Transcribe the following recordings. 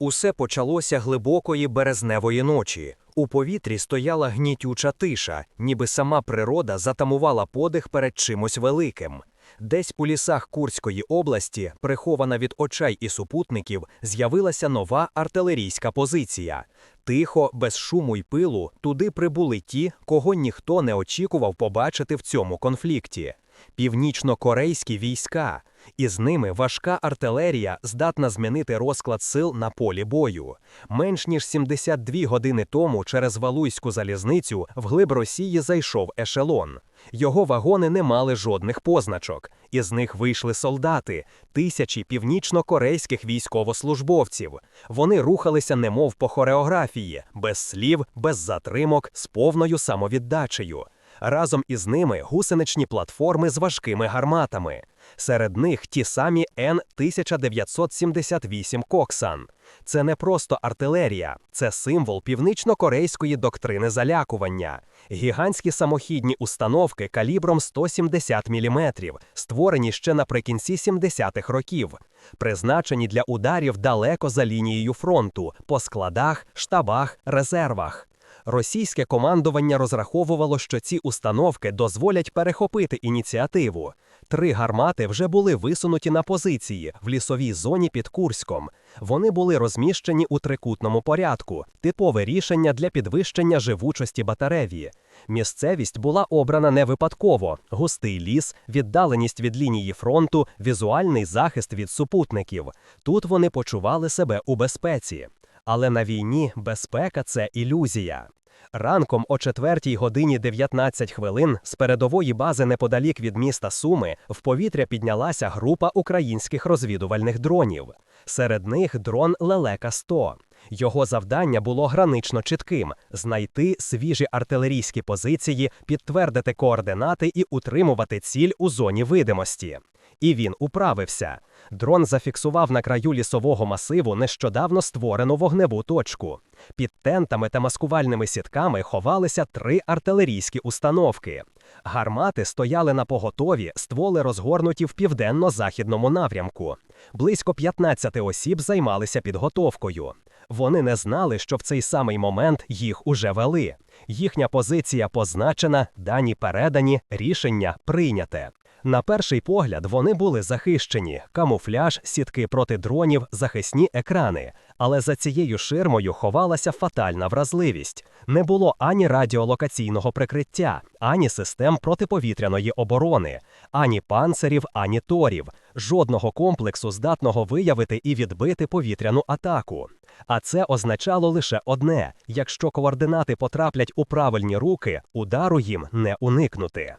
Усе почалося глибокої березневої ночі. У повітрі стояла гнітюча тиша, ніби сама природа затамувала подих перед чимось великим. Десь у лісах Курської області, прихована від очей і супутників, з'явилася нова артилерійська позиція. Тихо, без шуму й пилу, туди прибули ті, кого ніхто не очікував побачити в цьому конфлікті. Північно-корейські війська, і з ними важка артилерія здатна змінити розклад сил на полі бою. Менш ніж 72 години тому через Валуйську залізницю вглиб Росії зайшов ешелон. Його вагони не мали жодних позначок. Із них вийшли солдати, тисячі північно-корейських військовослужбовців. Вони рухалися немов по хореографії, без слів, без затримок, з повною самовіддачею. Разом із ними гусеничні платформи з важкими гарматами. Серед них ті самі Н-1978 Коксан. Це не просто артилерія, це символ північно-корейської доктрини залякування. Гігантські самохідні установки калібром 170 мм, створені ще наприкінці 70-х років, призначені для ударів далеко за лінією фронту, по складах, штабах, резервах. Російське командування розраховувало, що ці установки дозволять перехопити ініціативу. Три гармати вже були висунуті на позиції в лісовій зоні під Курськом. Вони були розміщені у трикутному порядку, типове рішення для підвищення живучості батареї. Місцевість була обрана не випадково: густий ліс, віддаленість від лінії фронту, візуальний захист від супутників. Тут вони почували себе у безпеці. Але на війні безпека це ілюзія. Ранком о 4 годині 19 хвилин з передової бази неподалік від міста Суми в повітря піднялася група українських розвідувальних дронів. Серед них дрон Лелека 100 Його завдання було гранично чітким: знайти свіжі артилерійські позиції, підтвердити координати і утримувати ціль у зоні видимості. І він управився. Дрон зафіксував на краю лісового масиву нещодавно створену вогневу точку. Під тентами та маскувальними сітками ховалися три артилерійські установки. Гармати стояли на поготові, стволи розгорнуті в південно-західному напрямку. Близько 15 осіб займалися підготовкою. Вони не знали, що в цей самий момент їх уже вели. Їхня позиція позначена, дані передані, рішення прийняте. На перший погляд вони були захищені: камуфляж, сітки проти дронів, захисні екрани. Але за цією ширмою ховалася фатальна вразливість. Не було ані радіолокаційного прикриття, ані систем протиповітряної оборони, ані панцирів, ані торів, жодного комплексу здатного виявити і відбити повітряну атаку. А це означало лише одне: якщо координати потраплять у правильні руки, удару їм не уникнути.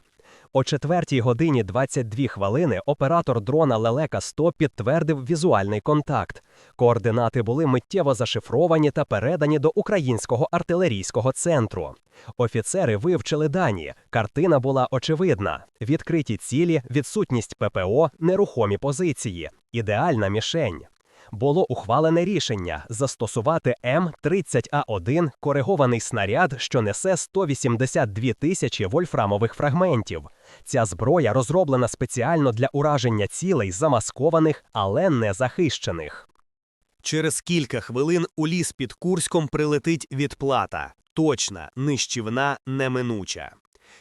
О 4 годині 22 хвилини оператор дрона Лелека 100 підтвердив візуальний контакт. Координати були миттєво зашифровані та передані до українського артилерійського центру. Офіцери вивчили дані. Картина була очевидна: відкриті цілі, відсутність ППО, нерухомі позиції, ідеальна мішень було ухвалене рішення застосувати М-30А1 коригований снаряд, що несе 182 тисячі вольфрамових фрагментів. Ця зброя розроблена спеціально для ураження цілей, замаскованих, але не захищених. Через кілька хвилин у ліс під Курськом прилетить відплата. Точна, нищівна, неминуча.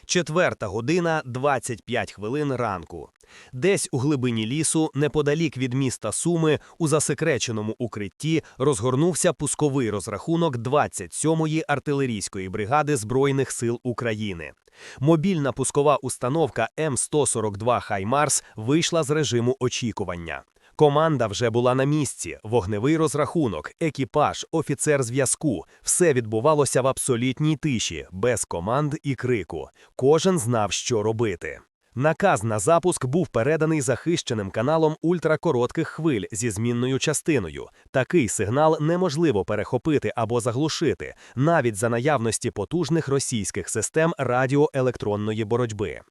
Четверта година 25 хвилин ранку. Десь у глибині лісу, неподалік від міста Суми, у засекреченому укритті розгорнувся пусковий розрахунок 27-ї артилерійської бригади Збройних сил України. Мобільна пускова установка М142 Хаймарс вийшла з режиму очікування. Команда вже була на місці, вогневий розрахунок, екіпаж, офіцер зв'язку. Все відбувалося в абсолютній тиші, без команд і крику. Кожен знав, що робити. Наказ на запуск був переданий захищеним каналом ультракоротких хвиль зі змінною частиною. Такий сигнал неможливо перехопити або заглушити, навіть за наявності потужних російських систем радіоелектронної боротьби.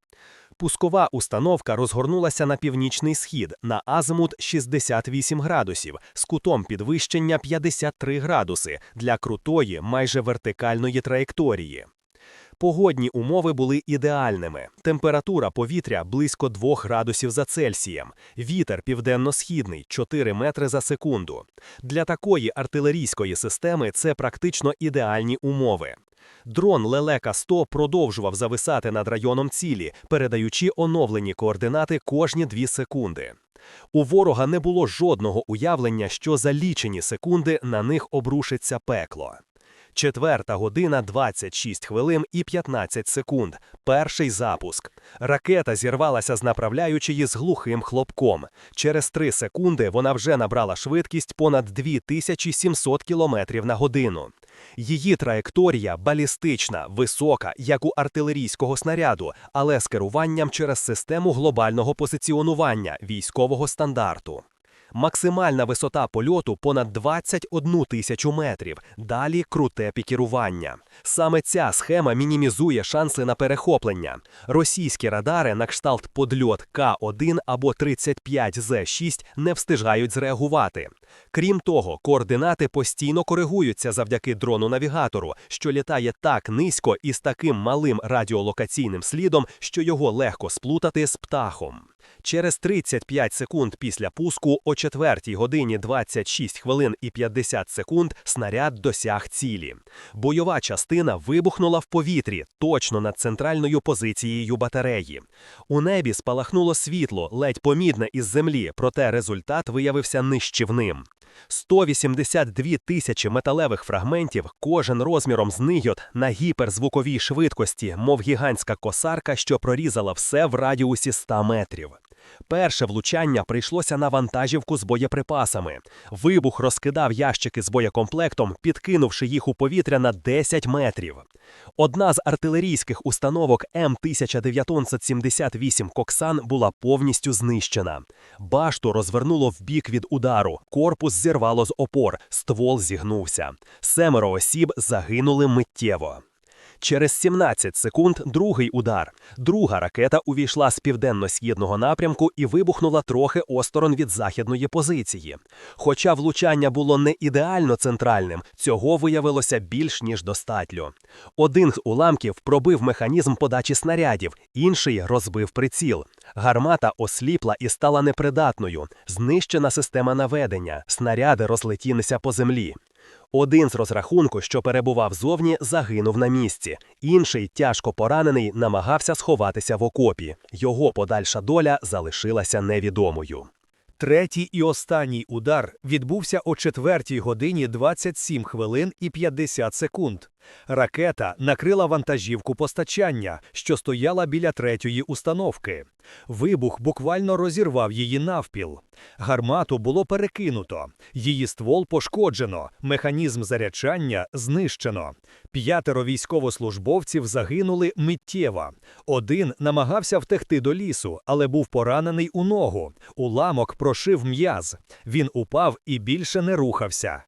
Пускова установка розгорнулася на північний схід на азимут 68 градусів з кутом підвищення 53 градуси для крутої, майже вертикальної траєкторії. Погодні умови були ідеальними. Температура повітря близько 2 градусів за Цельсієм, вітер південно-східний 4 метри за секунду. Для такої артилерійської системи це практично ідеальні умови. Дрон Лелека 100 продовжував зависати над районом цілі, передаючи оновлені координати кожні 2 секунди. У ворога не було жодного уявлення, що за лічені секунди на них обрушиться пекло. Четверта година 26 хвилин і 15 секунд. Перший запуск. Ракета зірвалася з направляючої з глухим хлопком. Через 3 секунди вона вже набрала швидкість понад 2700 км на годину. Її траєкторія балістична, висока, як у артилерійського снаряду, але з керуванням через систему глобального позиціонування військового стандарту. Максимальна висота польоту понад 21 тисячу метрів. Далі круте пікірування. Саме ця схема мінімізує шанси на перехоплення. Російські радари на кшталт подльот К1 або 35З6 не встигають зреагувати. Крім того, координати постійно коригуються завдяки дрону-навігатору, що літає так низько і з таким малим радіолокаційним слідом, що його легко сплутати з птахом. Через 35 секунд після пуску о 4 годині 26 хвилин і 50 секунд снаряд досяг цілі. Бойова частина вибухнула в повітрі точно над центральною позицією батареї. У небі спалахнуло світло, ледь помідне із землі, проте результат виявився нищівним. 182 тисячі металевих фрагментів, кожен розміром з нийот на гіперзвуковій швидкості, мов гігантська косарка, що прорізала все в радіусі 100 метрів. Перше влучання прийшлося на вантажівку з боєприпасами. Вибух розкидав ящики з боєкомплектом, підкинувши їх у повітря на 10 метрів. Одна з артилерійських установок М1978 Коксан була повністю знищена. Башту розвернуло в бік від удару, корпус зірвало з опор, ствол зігнувся. Семеро осіб загинули миттєво. Через 17 секунд другий удар. Друга ракета увійшла з південно-східного напрямку і вибухнула трохи осторонь від західної позиції. Хоча влучання було не ідеально центральним, цього виявилося більш ніж достатньо. Один з уламків пробив механізм подачі снарядів, інший розбив приціл. Гармата осліпла і стала непридатною. Знищена система наведення, снаряди розлетілися по землі. Один з розрахунку, що перебував зовні, загинув на місці. Інший, тяжко поранений, намагався сховатися в окопі. Його подальша доля залишилася невідомою. Третій і останній удар відбувся о 4 годині 27 хвилин і 50 секунд. Ракета накрила вантажівку постачання, що стояла біля третьої установки. Вибух буквально розірвав її навпіл. Гармату було перекинуто, її ствол пошкоджено, механізм заряджання знищено. П'ятеро військовослужбовців загинули миттєво. Один намагався втекти до лісу, але був поранений у ногу. Уламок прошив м'яз. Він упав і більше не рухався.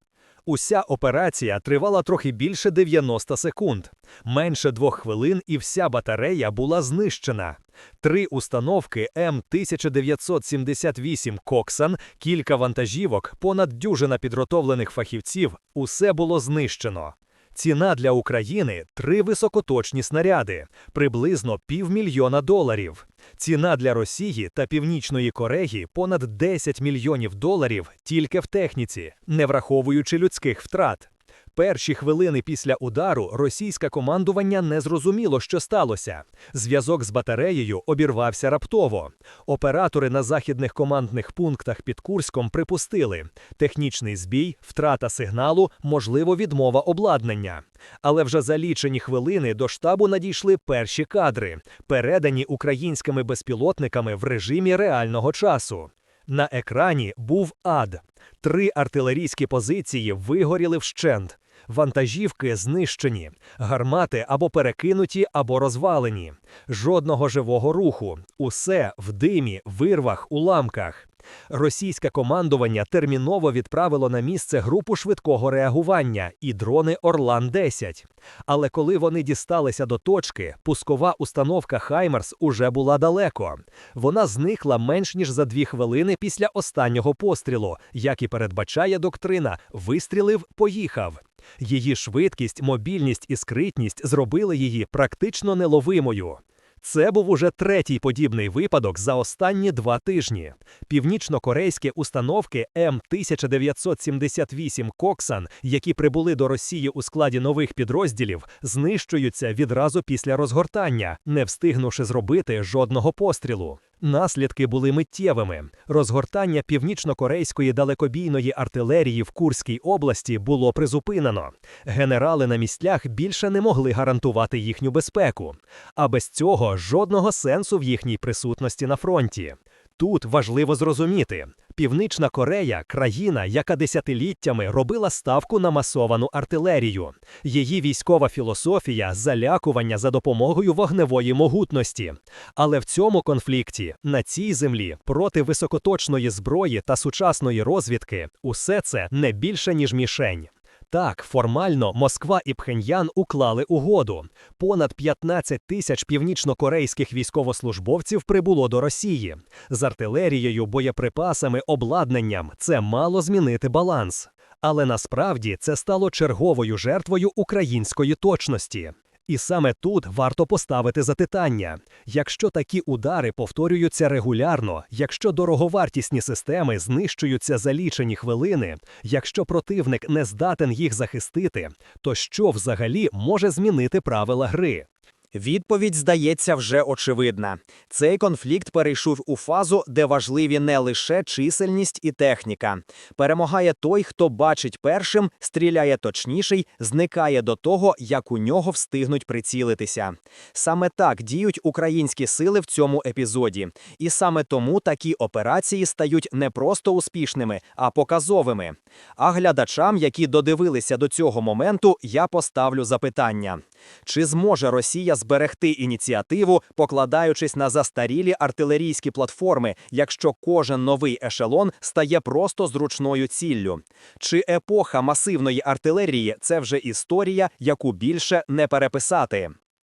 Уся операція тривала трохи більше 90 секунд. Менше двох хвилин і вся батарея була знищена. Три установки М1978 Коксан, кілька вантажівок, понад дюжина підготовлених фахівців – усе було знищено. Ціна для України три високоточні снаряди, приблизно півмільйона доларів. Ціна для Росії та Північної Кореї понад 10 мільйонів доларів тільки в техніці, не враховуючи людських втрат. Перші хвилини після удару російське командування не зрозуміло, що сталося. Зв'язок з батареєю обірвався раптово. Оператори на західних командних пунктах під Курськом припустили технічний збій, втрата сигналу, можливо, відмова обладнання. Але вже за лічені хвилини до штабу надійшли перші кадри, передані українськими безпілотниками в режимі реального часу. На екрані був ад. Три артилерійські позиції вигоріли вщент. Вантажівки знищені, гармати або перекинуті, або розвалені. Жодного живого руху. Усе в димі, вирвах, уламках. Російське командування терміново відправило на місце групу швидкого реагування і дрони Орлан-10. Але коли вони дісталися до точки, пускова установка Хаймерс уже була далеко. Вона зникла менш ніж за дві хвилини після останнього пострілу, як і передбачає доктрина. Вистрілив, поїхав. Її швидкість, мобільність і скритність зробили її практично неловимою. Це був уже третій подібний випадок за останні два тижні. Північно-корейські установки М1978 Коксан, які прибули до Росії у складі нових підрозділів, знищуються відразу після розгортання, не встигнувши зробити жодного пострілу. Наслідки були миттєвими. Розгортання північно-корейської далекобійної артилерії в Курській області було призупинено. Генерали на місцях більше не могли гарантувати їхню безпеку. А без цього жодного сенсу в їхній присутності на фронті. Тут важливо зрозуміти: Північна Корея країна, яка десятиліттями робила ставку на масовану артилерію. Її військова філософія залякування за допомогою вогневої могутності. Але в цьому конфлікті, на цій землі, проти високоточної зброї та сучасної розвідки, усе це не більше ніж мішень. Так, формально Москва і Пхеньян уклали угоду. Понад 15 тисяч північнокорейських військовослужбовців прибуло до Росії. З артилерією, боєприпасами, обладнанням це мало змінити баланс. Але насправді це стало черговою жертвою української точності. І саме тут варто поставити запитання: якщо такі удари повторюються регулярно, якщо дороговартісні системи знищуються за лічені хвилини, якщо противник не здатен їх захистити, то що взагалі може змінити правила гри? Відповідь здається вже очевидна. Цей конфлікт перейшов у фазу, де важливі не лише чисельність і техніка. Перемагає той, хто бачить першим, стріляє точніший, зникає до того, як у нього встигнуть прицілитися. Саме так діють українські сили в цьому епізоді. І саме тому такі операції стають не просто успішними, а показовими. А глядачам, які додивилися до цього моменту, я поставлю запитання: чи зможе Росія зберегти ініціативу, покладаючись на застарілі артилерійські платформи, якщо кожен новий ешелон стає просто зручною ціллю? Чи епоха масивної артилерії це вже історія, яку більше не переписати?